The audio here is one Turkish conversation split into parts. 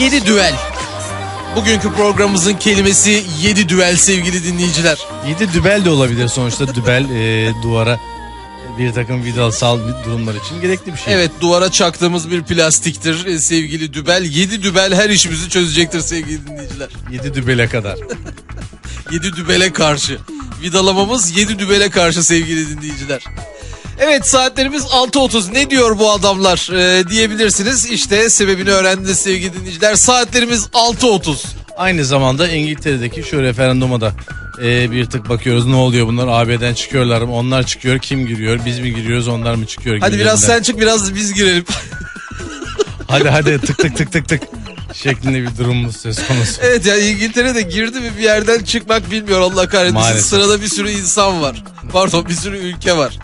7 düel. Bugünkü programımızın kelimesi 7 düel sevgili dinleyiciler. 7 dübel de olabilir sonuçta dübel e, duvara bir takım vidalsal durumlar için gerekli bir şey. Evet duvara çaktığımız bir plastiktir e, sevgili dübel. 7 dübel her işimizi çözecektir sevgili dinleyiciler. 7 dübele kadar. 7 dübele karşı. Vidalamamız 7 dübele karşı sevgili dinleyiciler. Evet saatlerimiz 6.30 ne diyor bu adamlar ee, diyebilirsiniz. İşte sebebini öğrendiniz sevgili dinleyiciler. Saatlerimiz 6.30. Aynı zamanda İngiltere'deki şu referanduma da e, bir tık bakıyoruz ne oluyor bunlar AB'den çıkıyorlar mı onlar çıkıyor kim giriyor biz mi giriyoruz onlar mı çıkıyor Hadi biraz sen çık biraz biz girelim. Hadi hadi tık tık tık tık tık şeklinde bir durumumuz söz konusu. evet ya İngiltere'de girdi mi bir yerden çıkmak bilmiyor Allah kahretmesin. Maalesef. Sırada bir sürü insan var. Pardon bir sürü ülke var.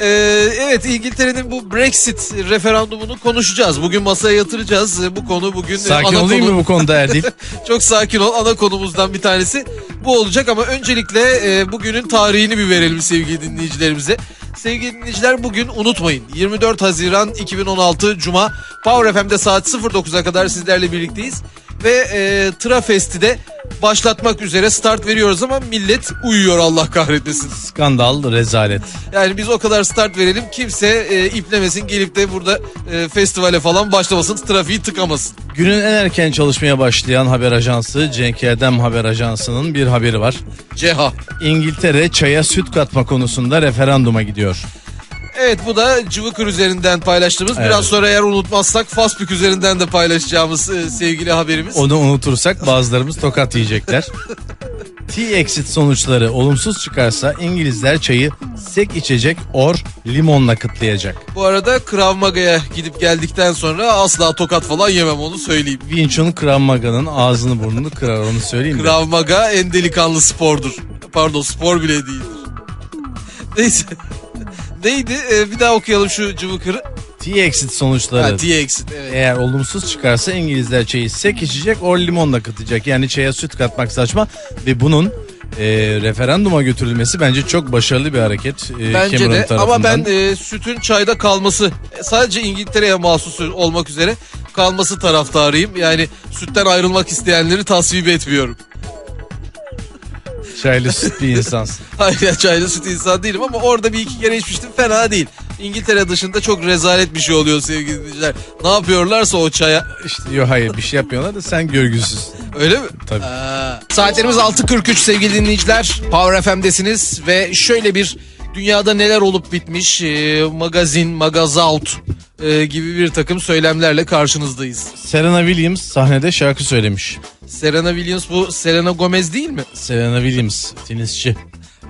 Ee, evet İngiltere'nin bu Brexit referandumunu konuşacağız. Bugün masaya yatıracağız. Ee, Bu konu bugün Sakin ana olayım konu. mı bu konuda Erdil? Çok sakin ol. Ana konumuzdan bir tanesi bu olacak ama öncelikle e, bugünün tarihini bir verelim sevgili dinleyicilerimize. Sevgili dinleyiciler bugün unutmayın 24 Haziran 2016 Cuma Power FM'de saat 09'a kadar sizlerle birlikteyiz. Ve e, Trafest'i de başlatmak üzere start veriyoruz ama millet uyuyor Allah kahretmesin. Skandal, rezalet. Yani biz o kadar start verelim kimse e, iplemesin gelip de burada e, festivale falan başlamasın trafiği tıkamasın. Günün en erken çalışmaya başlayan haber ajansı Cenk Erdem Haber Ajansı'nın bir haberi var. Ceha. İngiltere çaya süt katma konusunda referanduma gidiyor. Evet bu da Cıvıkır üzerinden paylaştığımız. Evet. Biraz sonra eğer unutmazsak Facebook üzerinden de paylaşacağımız e, sevgili haberimiz. Onu unutursak bazılarımız tokat yiyecekler. T-exit sonuçları olumsuz çıkarsa İngilizler çayı sek içecek or limonla kıtlayacak. Bu arada Krav Maga'ya gidip geldikten sonra asla tokat falan yemem onu söyleyeyim. Wing Chun Krav Maga'nın ağzını burnunu kırar onu söyleyeyim? Krav Maga en delikanlı spordur. Pardon spor bile değildir. Neyse. Neydi? E, bir daha okuyalım şu Cıvıkır'ı. T-exit sonuçları Ha, T-Exit. Evet. eğer olumsuz çıkarsa İngilizler çayı sek içecek or limonla katacak. Yani çaya süt katmak saçma ve bunun e, referanduma götürülmesi bence çok başarılı bir hareket. e, Bence Cameron de ama ben tarafından. e, sütün çayda kalması e, sadece İngiltere'ye mahsus olmak üzere kalması taraftarıyım. Yani sütten ayrılmak isteyenleri tasvip etmiyorum. Çaylı süt bir insansın. Hayır çaylı süt insan değilim ama orada bir iki kere içmiştim fena değil. İngiltere dışında çok rezalet bir şey oluyor sevgili dinleyiciler. Ne yapıyorlarsa o çaya İşte yok hayır bir şey yapmıyorlar da sen görgüsüz. öyle mi? Tabii. Aa. Saatlerimiz 6.43 sevgili dinleyiciler. Power FM'desiniz ve şöyle bir dünyada neler olup bitmiş e, magazin, magazout e, gibi bir takım söylemlerle karşınızdayız. Serena Williams sahnede şarkı söylemiş. Serena Williams bu Selena Gomez değil mi? Serena Williams tenisçi.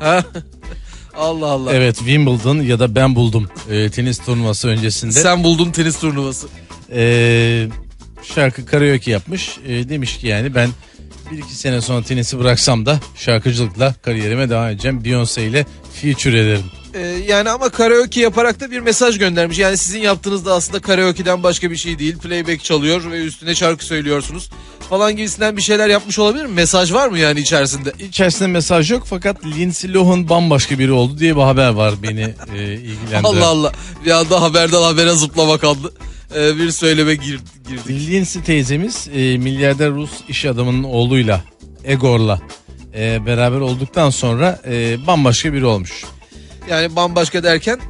Ha? Allah Allah. Evet Wimbledon ya da ben buldum e, tenis turnuvası öncesinde. Sen buldun tenis turnuvası. E, şarkı karaoke yapmış. E, demiş ki yani ben bir iki sene sonra tenisi bıraksam da şarkıcılıkla kariyerime devam edeceğim. Beyoncé ile feature ederim. Ee, yani ama karaoke yaparak da bir mesaj göndermiş. Yani sizin yaptığınız da aslında karaoke'den başka bir şey değil. Playback çalıyor ve üstüne şarkı söylüyorsunuz falan gibisinden bir şeyler yapmış olabilir mi? Mesaj var mı yani içerisinde? İçerisinde mesaj yok fakat Lindsay Lohan bambaşka biri oldu diye bir haber var beni e, ilgilendiren. Allah Allah. Bir anda haberden habere zıplamak adlı e, bir söyleme gir- girdik. Lindsay teyzemiz e, milyarder Rus iş adamının oğluyla Egor'la e, beraber olduktan sonra e, bambaşka biri olmuş. Yani bambaşka derken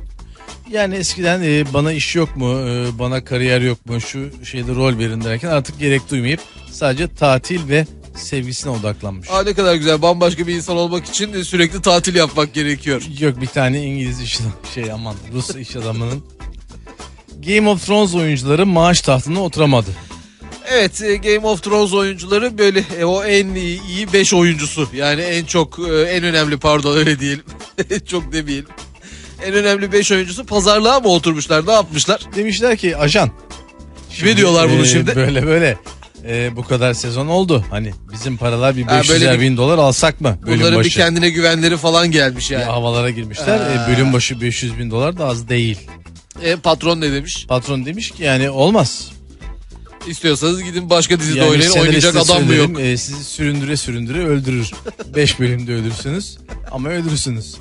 Yani eskiden e, bana iş yok mu, e, bana kariyer yok mu, şu şeyde rol verin derken artık gerek duymayıp sadece tatil ve sevgisine odaklanmış. aa ne kadar güzel bambaşka bir insan olmak için de sürekli tatil yapmak gerekiyor. Yok bir tane İngiliz iş şey aman Rus iş adamının Game of Thrones oyuncuları maaş tahtına oturamadı. Evet e, Game of Thrones oyuncuları böyle e, o en iyi 5 oyuncusu. Yani en çok e, en önemli pardon öyle diyelim. çok demeyelim. En önemli 5 oyuncusu pazarlığa mı oturmuşlar ne yapmışlar? Demişler ki ajan. Kime diyorlar bunu e, şimdi? Böyle böyle. E, bu kadar sezon oldu. Hani bizim paralar bir Ha, 500 böyle bir- bin dolar alsak mı? Bölüm Bunların bir başı. kendine güvenleri falan gelmiş Bir yani. havalara girmişler. Ha. E, bölüm başı 500 bin dolar da az değil. E, patron ne demiş? Patron demiş ki yani olmaz. İstiyorsanız gidin başka dizide Yani oynayın oynayacak adam mı yok? e, sizi süründüre süründüre öldürür. 5 bölümde ölürsünüz ama ölürsünüz.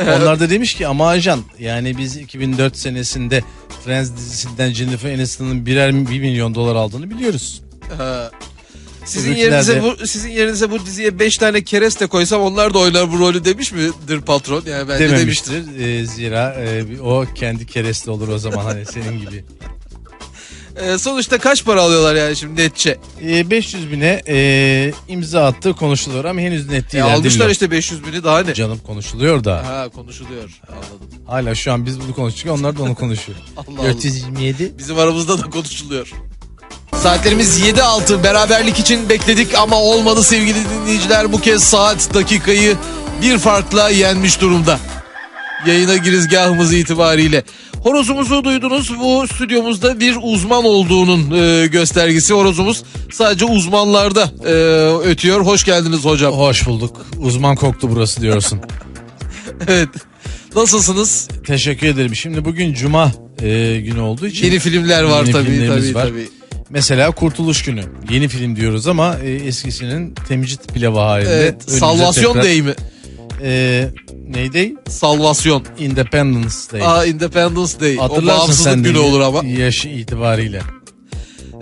Onlar da demiş ki ama ajan yani biz 2004 senesinde Friends dizisinden Jennifer Aniston'ın birer bir milyon dolar aldığını biliyoruz. Ha. Sizin yerinize bu sizin yerinize bu diziye 5 tane kereste koysam onlar da oynar bu rolü demiş midir patron? Yani bence demiştir. Dememiştir. Ee, zira e, o kendi kereste olur o zaman hani senin gibi. Ee, sonuçta kaç para alıyorlar yani şimdi netçe? Ee, 500 bine e, imza attı konuşuluyor ama henüz net E, değil. almışlar Erdem'le. işte 500 bini daha ne? Canım konuşuluyor da. Ha konuşuluyor. Anladım. Hala şu an biz bunu konuşuyoruz onlar da onu konuşuyor. Allah Allah. 427 Bizim aramızda da konuşuluyor. Saatlerimiz 7.6 beraberlik için bekledik ama olmadı sevgili dinleyiciler. Bu kez saat dakikayı bir farkla yenmiş durumda. Yayına girizgahımız itibariyle. Horozumuzu duydunuz. Bu stüdyomuzda bir uzman olduğunun e, göstergesi. Horozumuz sadece uzmanlarda e, ötüyor. Hoş geldiniz hocam. Hoş bulduk. Uzman koktu burası diyorsun. Evet. Nasılsınız? Teşekkür ederim. Şimdi bugün cuma e, günü olduğu için Yeni filmler var Yeni tabii tabii var. tabii. mesela Kurtuluş Günü. Yeni film diyoruz ama e, eskisinin temcit pilavı halinde. Evet. Salvasyon tekrar- Day mi? E, neydi? Salvasyon. Independence Day. Aa Independence Day. O Hatırlarsın bağımsızlık sen de günü olur ama. Yaşı itibariyle.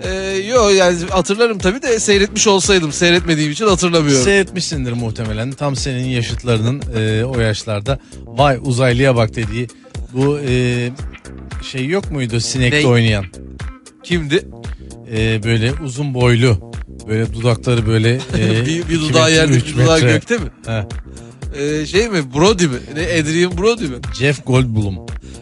Ee, yo yani hatırlarım tabii de seyretmiş olsaydım seyretmediğim için hatırlamıyorum. Seyretmişsindir muhtemelen. Tam senin yaşıtlarının e, o yaşlarda vay uzaylıya bak dediği bu e, şey yok muydu sinekle Ney? oynayan? Kimdi? E, böyle uzun boylu böyle dudakları böyle e, bir, bir dudağı yerde bir dudağı gökte mi? He. Ee, şey mi? Brody mi? Ne Adrian Brody mi? Jeff Goldblum.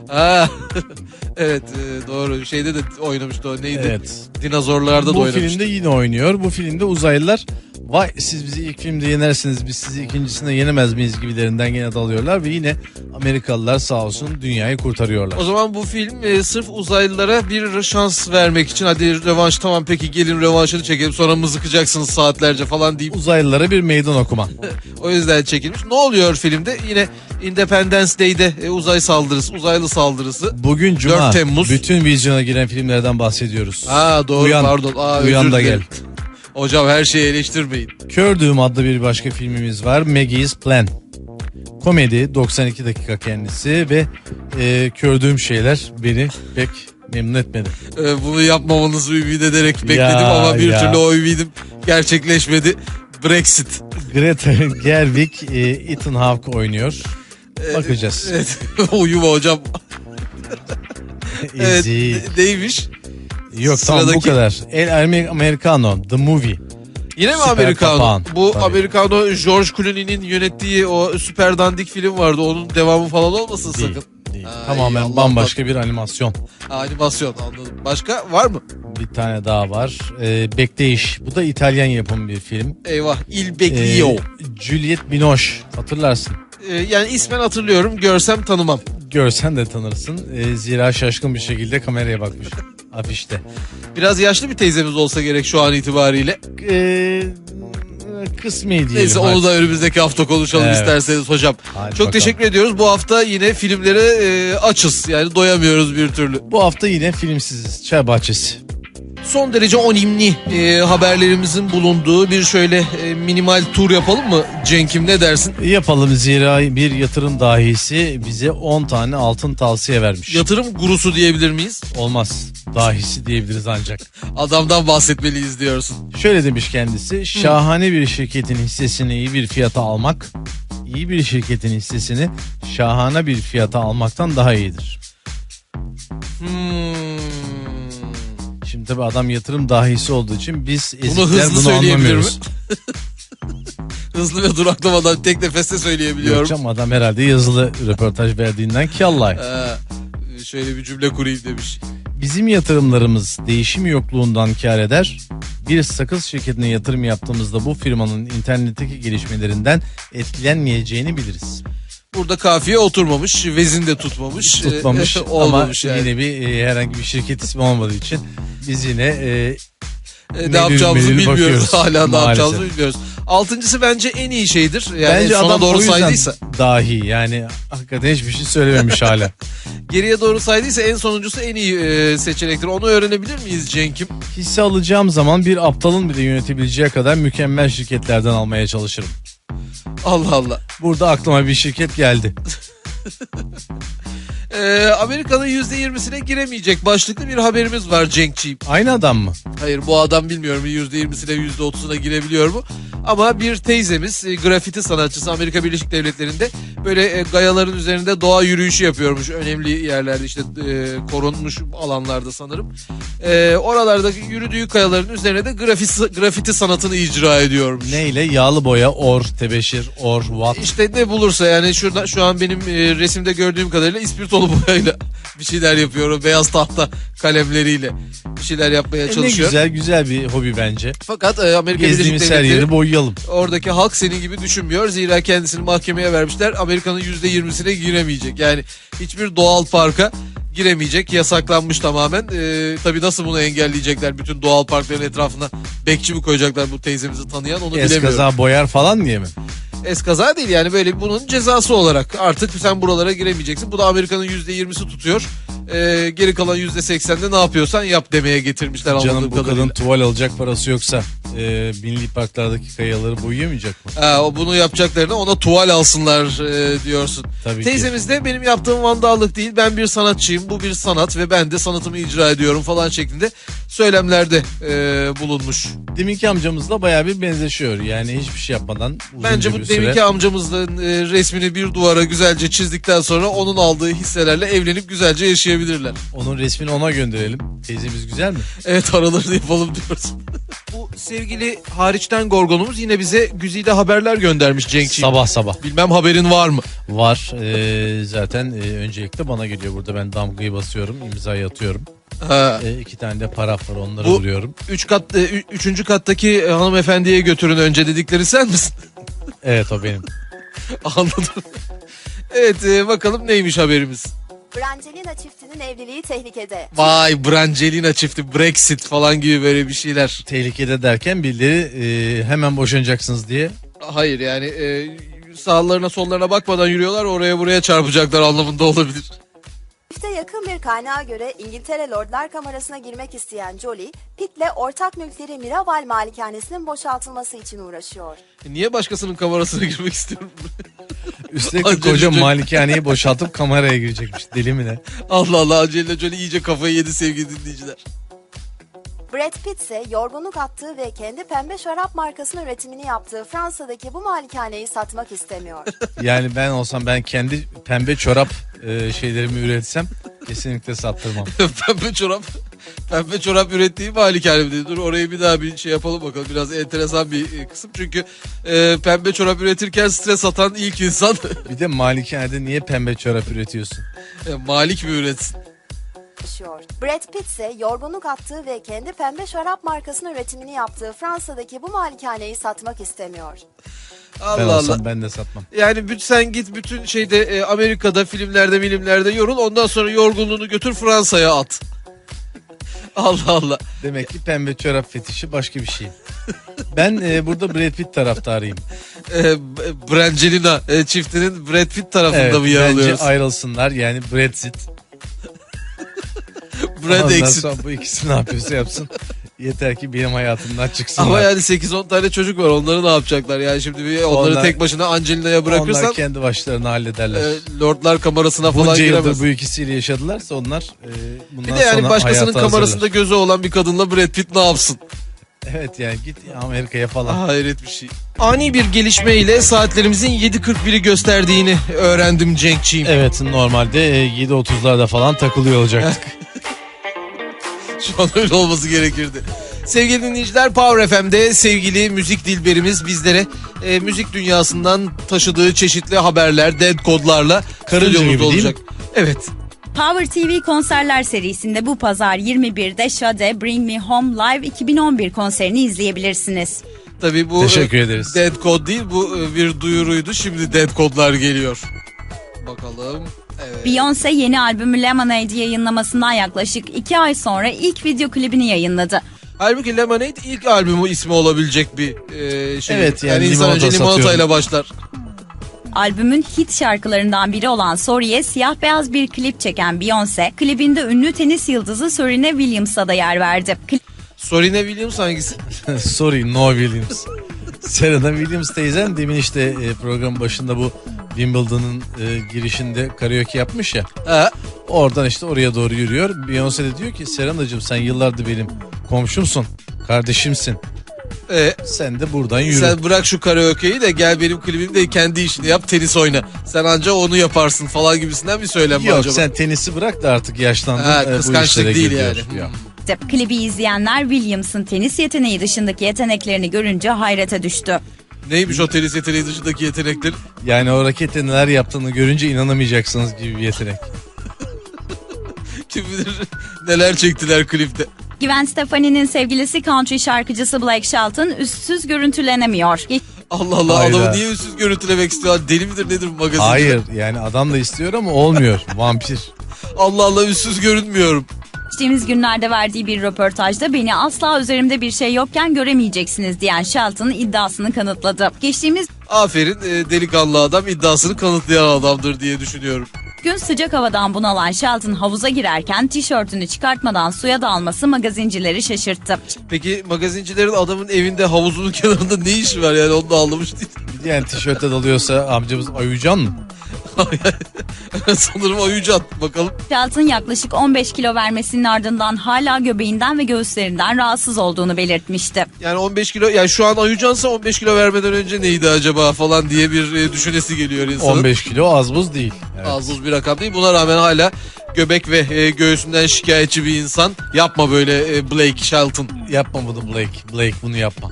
Ha. evet e, doğru. Şeyde de oynamıştı o neydi? Evet. Dinozorlarda da Bu oynamıştı. filmde yine oynuyor. Bu filmde uzaylılar vay siz bizi ilk filmde yenersiniz biz sizi ikincisinde yenemez miyiz gibilerinden gene dalıyorlar ve yine Amerikalılar sağ olsun dünyayı kurtarıyorlar. O zaman bu film e, sırf uzaylılara bir şans vermek için hadi rövanş tamam peki gelin rövanşını çekelim sonra mızıkacaksınız saatlerce falan deyip Uzaylılara bir meydan okuma. o yüzden çekilmiş. Ne oluyor filmde? Yine Independence Day'de e, uzay saldırısı, uzaylı saldırısı. Bugün Cuma 4 Temmuz. bütün vizyona giren filmlerden bahsediyoruz. Ha doğru Uyan. pardon. Aa, Uyan da dilerim. Hocam her şeyi eleştirmeyin. Kör Düğüm adlı bir başka filmimiz var. Maggie's Plan. Komedi 92 dakika kendisi ve e, kördüğüm şeyler beni pek memnun etmedi. Ee, bunu yapmamanızı ümit ederek bekledim Ya, ama bir ya. türlü o ümidim gerçekleşmedi. Brexit. Greta Gerwig, e, Ethan Hawke oynuyor. Bakacağız. Evet. Uyuma hocam. Evet. Neymiş? Yok tamam bu Sıradaki- kadar. El Amer- Americano, The Movie. Yine mi Süper. Bu Tabii. Amerikano George Clooney'nin yönettiği o süper dandik film vardı. Onun devamı falan olmasın Değil. sakın. değil. Ay, Tamamen Allah'tan. bambaşka bir animasyon. Ha, Animasyon anladım. Başka var mı? Bir tane daha var. E, Bekleyiş. Bu da İtalyan yapımı bir film. Eyvah. Il E, Beglio. Juliette Binoche. Hatırlarsın. Ee, yani ismen hatırlıyorum. Görsem tanımam. Görsen de tanırsın. E, zira şaşkın bir şekilde kameraya bakmış. Afişte. Biraz yaşlı bir teyzemiz olsa gerek şu an itibariyle. E, kısmi diyelim. Neyse hadi. onu da önümüzdeki hafta konuşalım Evet. isterseniz hocam. Hadi Çok bakalım. teşekkür ediyoruz. Bu hafta yine filmlere e, açız. Yani doyamıyoruz bir türlü. Bu hafta yine filmsiziz. Çay bahçesi. Son derece önemli e, haberlerimizin bulunduğu bir şöyle e, minimal tur yapalım mı Cenk'im ne dersin? Yapalım zira bir yatırım dahisi bize 10 tane altın tavsiye vermiş. Yatırım gurusu diyebilir miyiz? Olmaz. Dahisi diyebiliriz ancak. Adamdan bahsetmeliyiz diyorsun. Şöyle demiş kendisi. Şahane bir şirketin hissesini iyi bir fiyata almak, iyi bir şirketin hissesini şahane bir fiyata almaktan daha iyidir. Şimdi tabii adam yatırım dahisi olduğu için biz Bunu hızlı bunu anlamıyoruz. Hızlı ve duraklamadan tek nefeste söyleyebiliyorum. Yok canım adam herhalde yazılı röportaj verdiğinden kallay. Ee, şöyle bir cümle kurayım demiş. Bizim yatırımlarımız değişim yokluğundan kar eder. Bir sakız şirketine yatırım yaptığımızda bu firmanın internetteki gelişmelerinden etkilenmeyeceğini biliriz. Burada kafiye oturmamış, vezin de tutmamış. Tutmamış Ee, ama olmamış yani. yine bir e, herhangi bir şirket ismi olmadığı için biz yine e, E, ne Melül yapacağımızı bilmiyoruz. bakıyoruz. Hala ne Maalesef. yapacağımızı bilmiyoruz. Altıncısı bence en iyi şeydir. Yani bence sona adam doğru saydıysa. dahi yani hakikaten hiçbir şey söylememiş hala. Geriye doğru saydıysa en sonuncusu en iyi e, seçenektir. Onu öğrenebilir miyiz Cenk'im? Hisse alacağım zaman bir aptalın bile yönetebileceği kadar mükemmel şirketlerden almaya çalışırım. Allah Allah. Burada aklıma bir şirket geldi. Ee, Amerika'nın %20'sine giremeyecek başlıklı bir haberimiz var Cenkçiğim. Aynı adam mı? Hayır bu adam bilmiyorum %20'sine %30'una girebiliyor mu? Ama bir teyzemiz e, grafiti sanatçısı Amerika Birleşik Devletleri'nde böyle e, gayaların üzerinde doğa yürüyüşü yapıyormuş. Önemli yerlerde işte e, korunmuş alanlarda sanırım. E, oralardaki yürüdüğü kayaların üzerine de grafiti, grafiti sanatını icra ediyormuş. Neyle? Yağlı boya, or, tebeşir, or, watt. İşte ne bulursa yani şurada şu an benim e, resimde gördüğüm kadarıyla ispirtolu boyayla bir şeyler yapıyor. O beyaz tahta kalemleriyle bir şeyler yapmaya E, çalışıyor. Güzel, güzel bir hobi bence. Fakat e, Amerika Birleşik Gezdiğimiz her Devletleri yeri boyayalım. oradaki halk senin gibi düşünmüyor. Zira kendisini mahkemeye vermişler. Amerika'nın %20'sine giremeyecek. Yani hiçbir doğal parka giremeyecek. Yasaklanmış tamamen. Ee, tabii nasıl bunu engelleyecekler? Bütün doğal parkların etrafına bekçi mi koyacaklar bu teyzemizi tanıyan onu bilemiyorum. Eskaza boyar falan diye mi? Eskaza değil yani böyle bunun cezası olarak artık sen buralara giremeyeceksin. Bu da Amerika'nın %20'si tutuyor. Ee, geri kalan %80'de ne yapıyorsan yap demeye getirmişler Canım bu kadın tuval alacak parası yoksa e, binli parklardaki kayaları boyayamayacak mı? Ha, o bunu yapacaklarına ona tuval alsınlar e, diyorsun. Tabii ki. Teyzemiz de benim yaptığım vandallık değil ben bir sanatçıyım bu bir sanat ve ben de sanatımı icra ediyorum falan şeklinde söylemlerde e, bulunmuş. Deminki amcamızla bayağı bir benzeşiyor. Yani hiçbir şey yapmadan uzunca Bence bu bir süre. deminki amcamızın e, resmini bir duvara güzelce çizdikten sonra onun aldığı hisselerle evlenip güzelce yaşayabilirler. Onun resmini ona gönderelim. Teyzemiz güzel mi? Evet aralarını yapalım diyoruz. bu sevgili hariçten Gorgon'umuz yine bize güzide haberler göndermiş Cenkçiğim. Sabah sabah. Bilmem haberin var mı? Var. Ee, zaten e, öncelikle bana geliyor. Burada ben damgayı basıyorum. imzayı atıyorum. Ha. E, iki tane de paraf var onları Bu- vuruyorum. Üç kat, e, üçüncü kattaki e, hanımefendiye götürün önce dedikleri sen misin? Evet o benim. Anladım. evet e, bakalım neymiş haberimiz. Brangelina çiftinin evliliği tehlikede. Vay Brangelina çifti Brexit falan gibi böyle bir şeyler. Tehlikede derken birileri e, hemen boşanacaksınız diye. Hayır yani e, sağlarına sollarına bakmadan yürüyorlar oraya buraya çarpacaklar anlamında olabilir. Çifte yakın bir kaynağa göre İngiltere Lordlar Kamerası'na girmek isteyen Jolie, Pitt'le ortak mülkleri Miraval Malikanesi'nin boşaltılması için uğraşıyor. E, Niye başkasının kamerasına girmek istiyorum? Üstelik Angelina koca Jolie. malikaneyi boşaltıp kameraya girecekmiş. Deli mi ne? Allah Allah Angelina Jolie iyice kafayı yedi sevgili dinleyiciler. Brad Pitt ise yorgunluk attığı ve kendi pembe şarap markasının üretimini yaptığı Fransa'daki bu malikaneyi satmak istemiyor. Yani ben olsam ben kendi pembe çorap e, şeylerimi üretsem kesinlikle sattırmam. pembe çorap pembe çorap ürettiği malikane dedi. Dur orayı bir daha bir şey yapalım bakalım. Biraz enteresan bir e, kısım. Çünkü e, pembe çorap üretirken stres atan ilk insan Bir de malikanede niye pembe çorap üretiyorsun? e, Malik mi üretsin? Yaşıyor. Brad Pitt ise yorgunluk attığı ve kendi pembe şarap markasının üretimini yaptığı Fransa'daki bu malikaneyi satmak istemiyor. Ben Allah olsam Allah. ben de satmam. Yani bütün, sen git bütün şeyde e, Amerika'da filmlerde filmlerde yorul. Ondan sonra yorgunluğunu götür Fransa'ya at. Allah Allah. Demek ki pembe çorap fetişi başka bir şey. Ben e, burada Brad Pitt taraftarıyım. E, Brangelina e, çiftinin Brad Pitt tarafında Evet, mı yer bence alıyoruz? ayrılsınlar yani Brexit. Brad Ondan exit. sonra bu ikisi ne yapıyorsa yapsın. Yeter ki benim hayatımdan çıksınlar. Ama yani 8-10 tane çocuk var. Onları ne yapacaklar? Yani şimdi bir onları Onlar- tek başına Angelina'ya bırakırsan Onlar kendi başlarına hallederler. e, Lordlar kamerasına falan Bunca yıldır giremez. bu ikisiyle yaşadılarsa onlar e, bundan Bir de yani sonra başkasının hayata kamerasında hazırlar. gözü olan bir kadınla Brad Pitt ne yapsın? Evet yani git Amerika'ya falan. Hayret bir şey. Ani bir gelişme ile saatlerimizin 7.41'i gösterdiğini öğrendim Cenkçiğim. Evet normalde e, 7.30'larda falan takılıyor olacaktık. Şu an öyle olması gerekirdi. Sevgili dinleyiciler Power FM'de sevgili müzik dilberimiz bizlere e, müzik dünyasından taşıdığı çeşitli haberler, dead kodlarla stüdyomuzda olacak. Evet. Power TV konserler serisinde bu pazar 21'de Shade Bring Me Home Live 2011 konserini izleyebilirsiniz. Tabii bu Teşekkür e, ederiz. dead kod değil bu e, bir duyuruydu. Şimdi dead kodlar geliyor. Bakalım. Evet. Beyoncé yeni albümü Lemonade yayınlamasından yaklaşık 2 ay sonra ilk video klibini yayınladı. Halbuki Lemonade ilk albümü ismi olabilecek bir e, şey. Evet, yani insan limonata önce limonatayla başlar. Albümün hit şarkılarından biri olan Sorry'e siyah beyaz bir klip çeken Beyoncé, klibinde ünlü tenis yıldızı Serena Williams'a da yer verdi. Klip Sorine Williams hangisi? Sorry no Williams. Serena Williams teyzen demin işte e, programın başında bu Wimbledon'ın e, girişinde karaoke yapmış ya. Ha, Oradan işte oraya doğru yürüyor. Beyoncé de diyor ki Serenacığım sen yıllardır benim komşumsun. Kardeşimsin. e, Sen de buradan yürü. sen bırak şu karaoke'yi de gel benim klibimde kendi işini yap tenis oyna. Sen anca onu yaparsın falan gibisinden bir söylem Yok acaba? sen tenisi bırak da artık yaşlandın. Ha, e, bu kıskançlık değil gir diyor. yani. Yok. Klibi izleyenler Williams'ın tenis yeteneği dışındaki yeteneklerini görünce hayrete düştü. Neymiş o tenis yeteneği dışındaki yetenekler? Yani o rakette neler yaptığını görünce inanamayacaksınız gibi bir yetenek. Kim bilir neler çektiler klipte. Gwen Stefani'nin sevgilisi country şarkıcısı Blake Shelton üstsüz görüntülenemiyor. Allah Allah Hayda. adamı niye üstsüz görüntülemek istiyor? Deli midir nedir bu magazin? Hayır yani adam da istiyor ama olmuyor. Vampir. Allah Allah üstsüz görünmüyorum. Geçtiğimiz günlerde verdiği bir röportajda beni asla üzerimde bir şey yokken göremeyeceksiniz diyen Shelton iddiasını kanıtladı. Geçtiğimiz Aferin e, delikanlı adam iddiasını kanıtlayan adamdır diye düşünüyorum. gün sıcak havadan bunalan Shelton havuza girerken tişörtünü çıkartmadan suya dalması magazincileri şaşırttı. Peki magazincilerin adamın evinde havuzunun kenarında ne işi var yani onu da anlamış değil. Yani tişörtte dalıyorsa amcamız Ayucan mı? Sanırım oyuncu at bakalım. Shelton yaklaşık 15 kilo vermesinin ardından hala göbeğinden ve göğüslerinden rahatsız olduğunu belirtmişti. Yani 15 kilo yani şu an Ayucansa 15 kilo vermeden önce neydi acaba falan diye bir e, düşünesi geliyor insanın. 15 kilo az buz değil. Evet. Az buz bir rakam değil. Buna rağmen hala göbek ve e, göğsünden şikayetçi bir insan. Yapma böyle e, Blake Shelton. Yapma bunu Blake. Blake bunu yapma.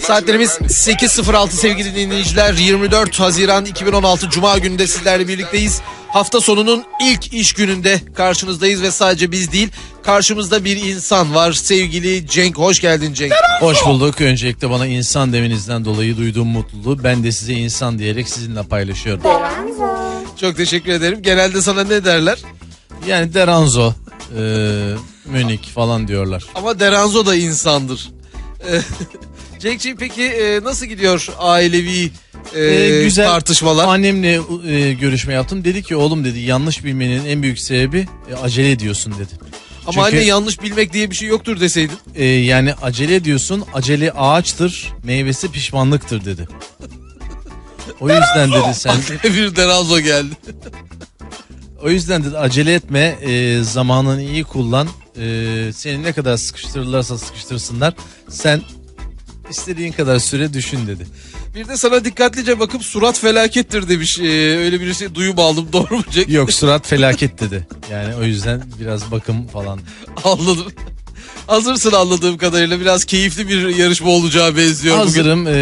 Saatlerimiz 8.06 sevgili dinleyiciler. 24 Haziran 2016 Cuma gününde sizlerle birlikteyiz. Hafta sonunun ilk iş gününde karşınızdayız ve sadece biz değil karşımızda bir insan var. Sevgili Cenk hoş geldin Cenk. Hoş bulduk. Öncelikle bana insan demenizden dolayı duyduğum mutluluğu ben de size insan diyerek sizinle paylaşıyorum. Çok teşekkür ederim. Genelde sana ne derler? Yani Deranzo, e, Münih falan diyorlar. Ama Deranzo da insandır. Cenk'ciğim peki e, nasıl gidiyor ailevi e, E, güzel. tartışmalar? Annemle e, görüşme yaptım. Dedi ki oğlum dedi yanlış bilmenin en büyük sebebi e, acele ediyorsun dedi. Ama Çünkü- anne yanlış bilmek diye bir şey yoktur deseydin. E, yani acele ediyorsun. Acele ağaçtır, meyvesi pişmanlıktır dedi. O yüzden dedi sen bir Deranzo geldi. o yüzden dedi acele etme, e, zamanını iyi kullan. E, seni ne kadar sıkıştırırlarsa sıkıştırsınlar. Sen istediğin kadar süre düşün dedi. Bir de sana dikkatlice bakıp surat felakettir demiş. Ee, öyle bir şey duyum aldım doğru mu Cenk? Yok surat felaket dedi. Yani o yüzden biraz bakım falan. Anladım. Hazırsın anladığım kadarıyla biraz keyifli bir yarışma olacağı benziyor Hazırım. E,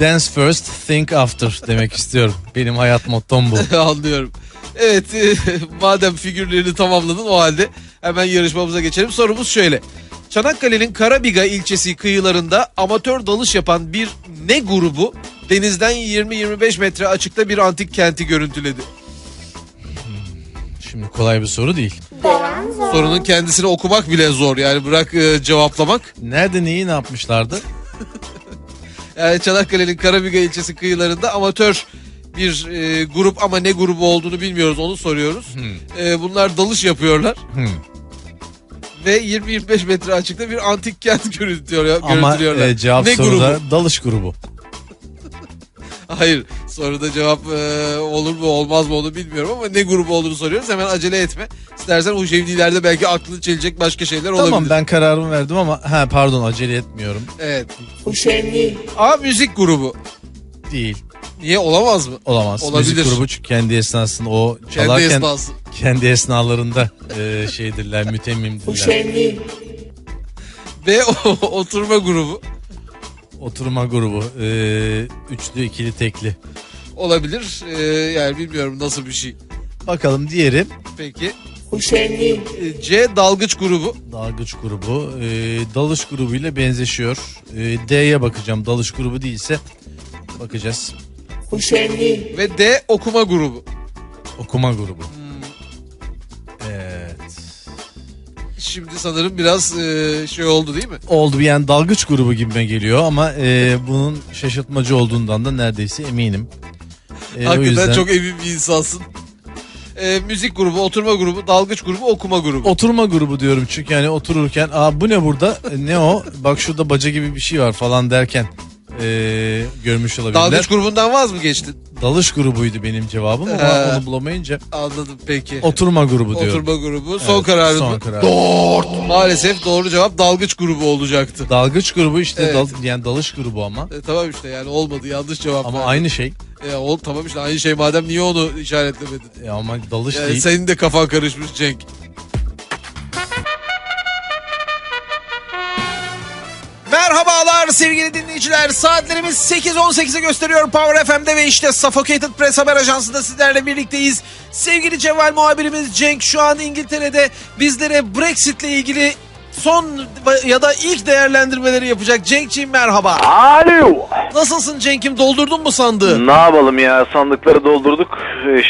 dance first, think after demek istiyorum. Benim hayat mottom bu. bugün. Anlıyorum. Evet e, madem figürlerini tamamladın o halde hemen yarışmamıza geçelim. Sorumuz şöyle. Çanakkale'nin Karabiga ilçesi kıyılarında amatör dalış yapan bir ne grubu denizden 20-25 metre açıkta bir antik kenti görüntüledi? Şimdi kolay bir soru değil. Sorunun kendisini okumak bile zor yani bırak e, cevaplamak. Nerede neyi ne yapmışlardı? Yani Çanakkale'nin Karabiga ilçesi kıyılarında amatör bir e, grup ama ne grubu olduğunu bilmiyoruz onu soruyoruz. E, bunlar dalış yapıyorlar Hmm. Ve 20-25 metre açıkta bir antik kent görüntülüyor, Ama görüntülüyorlar. e, cevap ne soruda grubu? dalış grubu. Hayır soruda cevap e, olur mu olmaz mı onu bilmiyorum ama ne grubu olduğunu soruyoruz. Hemen acele etme. İstersen o şevdilerde belki aklını çelecek başka şeyler olabilir. Tamam ben kararımı verdim ama ha pardon acele etmiyorum. Evet. A müzik grubu. Değil. Niye olamaz mı? Olamaz. Olabilir. Müzik grubu çünkü kendi esnasında o Kendi çalarken esnası. kendi esnalarında e, şeydirler mütemmimdirler. B oturma grubu. Oturma grubu. E, üçlü ikili tekli. Olabilir. Ee, yani bilmiyorum nasıl bir şey. Bakalım diğeri Peki. Ee, C dalgıç grubu. dalgıç grubu. E, dalış grubuyla benzeşiyor. E, D'ye bakacağım. Dalış grubu değilse bakacağız. Ve D okuma grubu. Okuma grubu. Evet. Şimdi sanırım biraz e, şey oldu değil mi? oldu yani dalgıç grubu gibime geliyor ama e, bunun şaşırtmacı olduğundan da neredeyse eminim. E, o Hakikaten yüzden çok emin bir insansın. Ee, müzik grubu, oturma grubu, dalgıç grubu, okuma grubu. oturma grubu diyorum çünkü yani otururken aa bu ne burada E, ne o bak şurada baca gibi bir şey var falan derken e, görmüş olabilirler. Dalgıç grubundan vaz mı geçtin? Dalış grubuydu benim cevabım ama Ee. onu bulamayınca Anladım peki. oturma grubu diyorum. Oturma grubu. Son Evet, kararın son karar. Doğru. Maalesef doğru cevap dalgıç grubu olacaktı. Dalgıç grubu işte Evet. dal- yani dalış grubu ama. E, tamam işte yani olmadı yanlış cevap. Ama verdim. aynı şey. E, ol, tamam işte aynı şey madem niye onu işaretlemedin? E, ama dalış Yani değil. senin de kafan karışmış Cenk. Merhabalar sevgili dinleyiciler. Saatlerimiz 8.18'e gösteriyor Power FM'de ve işte Suffocated Press Haber Ajansı'nda sizlerle birlikteyiz. Sevgili Cevval muhabirimiz Cenk şu an İngiltere'de bizlere Brexit'le ilgili son ya da ilk değerlendirmeleri yapacak. Cenk'ciğim merhaba. Alo. Nasılsın Cenk'im doldurdun mu sandığı? Ne yapalım ya sandıkları doldurduk.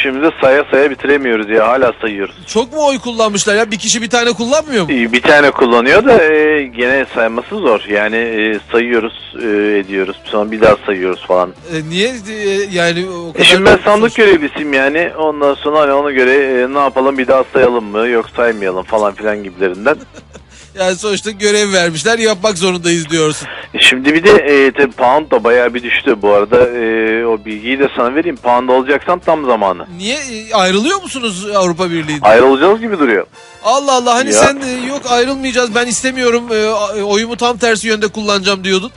Şimdi de saya saya bitiremiyoruz ya hala sayıyoruz. Çok mu oy kullanmışlar ya? Bir kişi bir tane kullanmıyor mu? Bir tane kullanıyor da e, gene sayması zor. Yani e, sayıyoruz e, ediyoruz sonra bir daha sayıyoruz falan. E, niye e, yani o E kadar... Şimdi ben sandık görevlisiyim yani ondan sonra hani ona göre e, ne yapalım bir daha sayalım mı yok saymayalım falan filan gibilerinden. Yani sonuçta görev vermişler yapmak zorundayız diyorsun. E Şimdi bir de e, tabii pound da bayağı bir düştü bu arada e, o bilgiyi de sana vereyim pound olacaksan tam zamanı. Niye e, ayrılıyor musunuz Avrupa Birliği'nden? Ayrılacağız gibi duruyor. Allah Allah hani Ya. sen e, yok ayrılmayacağız ben istemiyorum e, a- oyumu tam tersi yönde kullanacağım diyordun.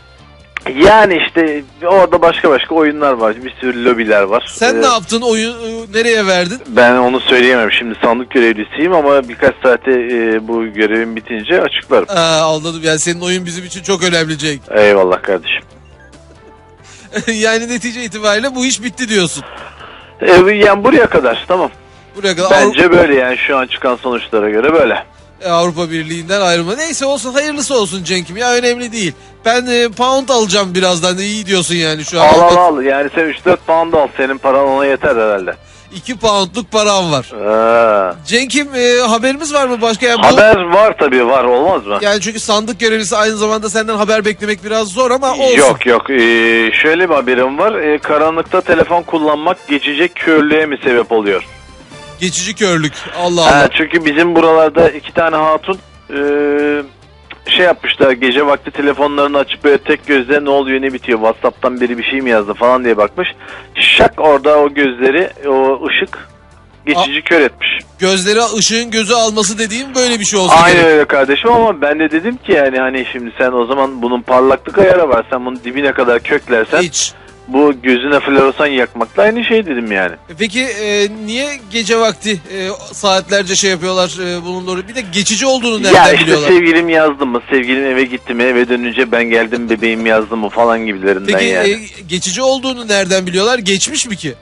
Yani işte orada başka başka oyunlar var. Bir sürü lobiler var. Sen Ee, ne yaptın oyun e, nereye verdin? Ben onu söyleyemem. Şimdi sandık görevlisiyim ama birkaç saate e, bu görevim bitince açıklarım. Aa, anladım yani senin oyun bizim için çok önemli Cenk. Eyvallah kardeşim. yani netice itibariyle bu iş bitti diyorsun. E, yani buraya kadar tamam. Buraya kadar Bence böyle yani şu an çıkan sonuçlara göre böyle. Avrupa, Avrupa Birliği'nden ayrılma. Neyse olsun hayırlısı olsun Cenk'im ya önemli değil. Ben e, pound alacağım birazdan iyi diyorsun yani şu an. Al al al. Yani sen 3-4 pound al. Senin paran ona yeter herhalde. 2 poundluk param var. Ha. Cenk'im e, haberimiz var mı başka? Yani bu- Haber var tabii var olmaz mı? Yani çünkü sandık görevlisi aynı zamanda senden haber beklemek biraz zor ama olsun. Yok yok. Ee, şöyle bir haberim var. Ee, karanlıkta telefon kullanmak geçici körlüğe mi sebep oluyor? Geçici körlük. Allah Ha, Allah. çünkü bizim buralarda iki tane hatun e, şey yapmışlar gece vakti telefonlarını açıp böyle tek gözle ne oluyor ne bitiyor Whatsapp'tan biri bir şey mi yazdı falan diye bakmış. Şak orada o gözleri o ışık geçici kör etmiş. Gözleri ışığın gözü alması dediğim böyle bir şey olsa Aynen öyle kardeşim ama ben de dedim ki yani hani şimdi sen o zaman bunun parlaklık ayarı var. Sen bunu dibine kadar köklersen Hiç. Bu gözüne floresan yakmakla aynı şey dedim yani. E Peki e, niye gece vakti e, saatlerce şey yapıyorlar e, bunun doğru? Bir de geçici olduğunu nereden ya işte biliyorlar? sevgilim yazdı mı, sevgilim eve gitti mi, eve dönünce ben geldim bebeğim yazdı mı falan gibilerinden Peki yani. e, geçici olduğunu nereden biliyorlar? Geçmiş mi ki?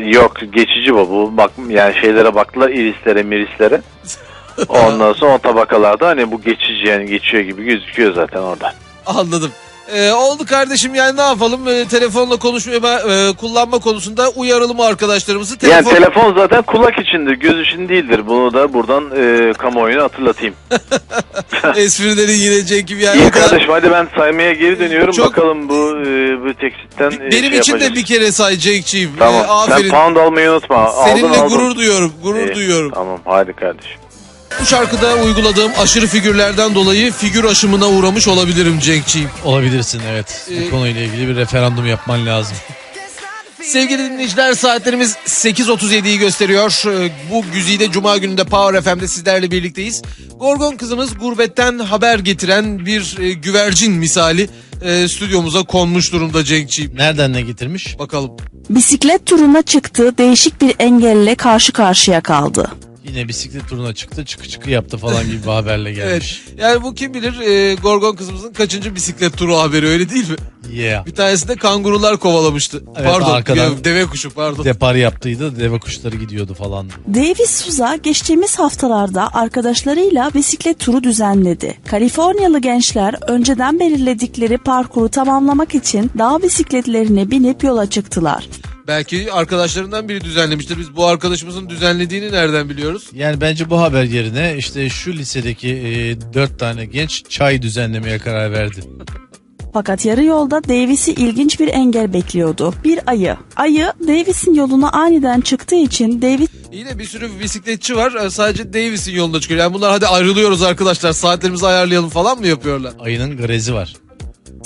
Yok geçici bu. bu bak yani şeylere baktılar irislere mirislere. Ondan sonra o tabakalarda hani bu geçici yani geçiyor gibi gözüküyor zaten orada. Anladım. E, oldu kardeşim yani ne yapalım? E, telefonla konuşma, e, kullanma konusunda uyaralım arkadaşlarımızı. Telefon... Yani telefon zaten kulak içindir, göz için değildir. Bunu da buradan e, kamuoyuna hatırlatayım. Esprileri yine Cenk'im yani. İyi kardeşim hadi ben saymaya geri dönüyorum. Çok- Bakalım bu e, bu teksitten e, Benim şey için de yapacağız. bir kere say Cenk'ciğim. Tamam. E, aferin. Sen pound almayı unutma. Aldın, Seninle aldın. gurur duyuyorum. Gurur İyi, duyuyorum. Tamam hadi kardeşim. Bu şarkıda uyguladığım aşırı figürlerden dolayı figür aşımına uğramış olabilirim Cenk'ciğim. Olabilirsin evet. Ee, Bu konuyla ilgili bir referandum yapman lazım. Sevgili dinleyiciler saatlerimiz 8.37'yi gösteriyor. Ee, Bu güzide Cuma gününde Power FM'de sizlerle birlikteyiz. Gorgon kızımız gurbetten haber getiren bir e, güvercin misali e, stüdyomuza konmuş durumda Cenk'ciğim. Nereden ne getirmiş? Bakalım. Bisiklet turuna çıktı, değişik bir engelle karşı karşıya kaldı. Yine bisiklet turuna çıktı çıkı çıkı yaptı falan gibi bir haberle Evet. gelmiş. Yani bu kim bilir e, Gorgon kızımızın kaçıncı bisiklet turu haberi öyle değil mi? Yeah. Bir tanesinde kangurular kovalamıştı. Evet, pardon. arkadan- Deve kuşu pardon. Depar yaptıydı deve kuşları gidiyordu falan. Davis Souza geçtiğimiz haftalarda arkadaşlarıyla bisiklet turu düzenledi. Kaliforniyalı gençler önceden belirledikleri parkuru tamamlamak için dağ bisikletlerine binip yola çıktılar. Belki arkadaşlarından biri düzenlemiştir. Biz bu arkadaşımızın düzenlediğini nereden biliyoruz? Yani bence bu haber yerine işte şu lisedeki e, dört tane genç çay düzenlemeye karar verdi. Fakat yarı yolda Davis'i ilginç bir engel bekliyordu. Bir ayı. Ayı Davis'in yoluna aniden çıktığı için Davis Yine bir sürü bisikletçi var. Ee, Sadece Davis'in yolunda çıkıyor. Yani bunlar hadi ayrılıyoruz arkadaşlar. Saatlerimizi ayarlayalım falan mı yapıyorlar? Ayının grezi var.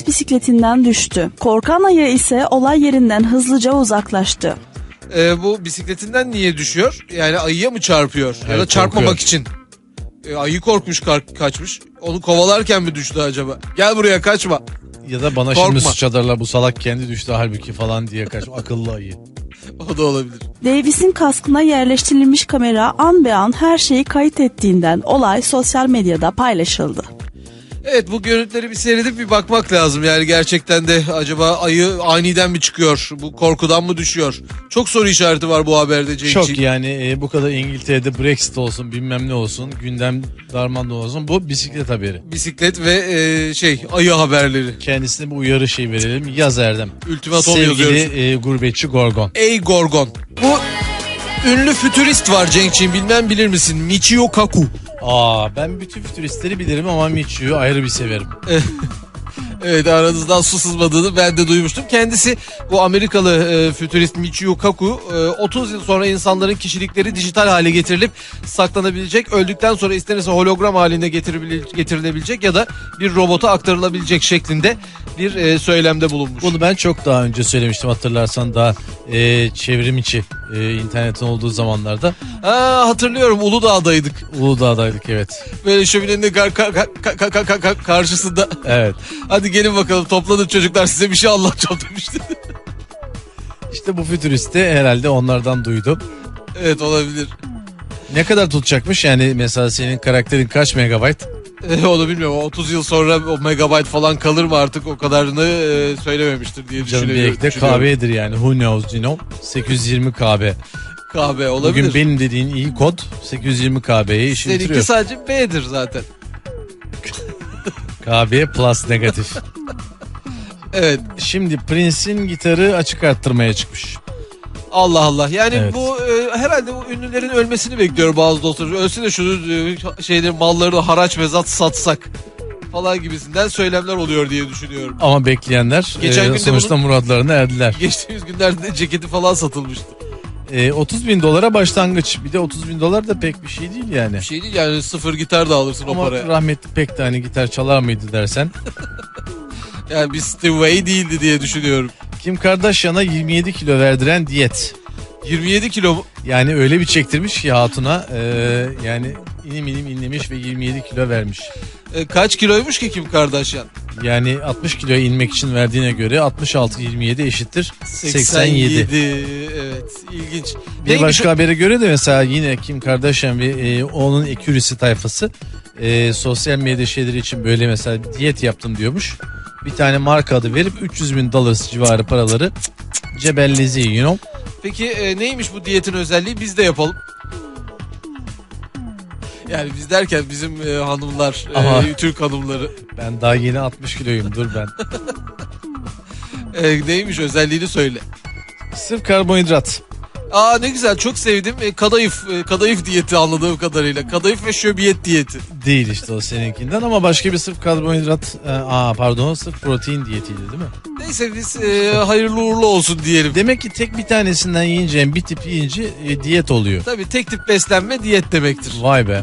Bisikletinden düştü. Korkan ayı ise olay yerinden hızlıca uzaklaştı. E, bu bisikletinden niye düşüyor? Yani ayıya mı çarpıyor? ya da Evet, çarpmamak korkuyor. için. E, ayı korkmuş kaçmış. Onu kovalarken mi düştü acaba? Gel buraya kaçma. Ya da bana Korkma. şimdi suç atarlar bu salak kendi düştü halbuki falan diye kaç akıllı ayı. O da olabilir. Davis'in kaskına yerleştirilmiş kamera an be an her şeyi kayıt ettiğinden olay sosyal medyada paylaşıldı. Evet bu görüntüleri bir seyredip bir bakmak lazım. Yani gerçekten de acaba ayı aniden mi çıkıyor? Bu korkudan mı düşüyor? Çok soru işareti var bu haberde Cenk'ciğim. Çok yani e, bu kadar İngiltere'de Brexit olsun bilmem ne olsun gündem darman olsun bu bisiklet haberi. Bisiklet ve e, şey ayı haberleri. Kendisine bir uyarı şey verelim yaz Erdem. Ultimatom Sevgili yazıyoruz. e, gurbetçi Gorgon. Ey Gorgon. Bu ünlü fütürist var Cenk'ciğim bilmem bilir misin? Michio Kaku. Aa ben bütün fütüristleri bilirim ama Michio'yu ayrı bir severim. Evet aranızdan su sızmadığını ben de duymuştum. Kendisi bu Amerikalı e, fütürist Michio Kaku e, 30 yıl sonra insanların kişilikleri dijital hale getirilip saklanabilecek. Öldükten sonra istenirse hologram getirebile- getirilebilecek ya da bir robota aktarılabilecek şeklinde bir e, söylemde bulunmuş. Bunu ben çok daha önce söylemiştim hatırlarsan daha e, çevrim içi e, internetin olduğu zamanlarda. Aa, hatırlıyorum Uludağ'daydık. Uludağ'daydık evet. Böyle şöminenin kar- kar- kar- kar- kar- kar- karşısında. Evet. Hadi gelin bakalım toplanın çocuklar size bir şey anlatacağım demişti. İşte bu fütüristi herhalde onlardan duydum. evet olabilir. Ne kadar tutacakmış yani mesela senin karakterin kaç megabayt? E, onu bilmiyorum. 30 yıl sonra o megabayt falan kalır mı artık o kadarını e, söylememiştir diye Canım düşünüyorum. de düşünüyorum. KB'dir yani who knows know 820 KB. KB olabilir. Bugün benim dediğin iyi kod 820 KB'ye işini Seninki bitiriyor. sadece B'dir zaten. KB plus negatif. Evet. Şimdi Prince'in gitarı açık arttırmaya çıkmış. Allah Allah. Yani Evet. bu e, herhalde bu ünlülerin ölmesini bekliyor bazı dostlar. Ölse de şunu e, şeyleri mallarını haraç mezat satsak falan gibisinden söylemler oluyor diye düşünüyorum. Ama bekleyenler Geçen e, gün de sonuçta bunun- muratlarına erdiler. Geçtiğimiz günlerde ceketi falan satılmıştı. E, 30 bin dolara başlangıç. Bir de 30 bin dolar da pek bir şey değil yani. Bir şey değil yani sıfır gitar da alırsın o Ama paraya. rahmetli pek de hani gitar çalar mıydı dersen. Yani bir Steve Vai değildi diye düşünüyorum. Kim Kardashian'a 27 kilo verdiren diyet. 27 kilo mu? Yani öyle bir çektirmiş ki hatuna e, yani inim inim inlemiş ve 27 kilo vermiş. E, kaç kiloymuş ki Kim Kardashian? Yani 60 kiloya inmek için verdiğine göre 66-27 eşittir 87. Evet ilginç. Bir Neymiş başka o- habere göre de mesela yine Kim Kardashian ve e, onun ekürisi tayfası e, sosyal medya şeyleri için böyle mesela diyet yaptım diyormuş. Bir tane marka adı verip 300 bin dolar civarı paraları cebellezi you know. Peki e, neymiş bu diyetin özelliği biz de yapalım. Yani biz derken bizim e, hanımlar, e, Ama- Türk hanımları. Ben daha yeni 60 kiloyum dur ben. E, neymiş özelliğini söyle. Sırf karbonhidrat. Aa ne güzel çok sevdim. E, kadayıf, e, kadayıf diyeti anladığım kadarıyla. Kadayıf ve şöbiyet diyeti. Değil işte o seninkinden ama başka bir sırf karbonhidrat, e, aa pardon sırf protein diyetiydi değil mi? Neyse biz e, hayırlı uğurlu olsun diyelim. Demek ki tek bir tanesinden yiyince bir tip yiyince e, diyet oluyor. Tabii tek tip beslenme diyet demektir. Vay be.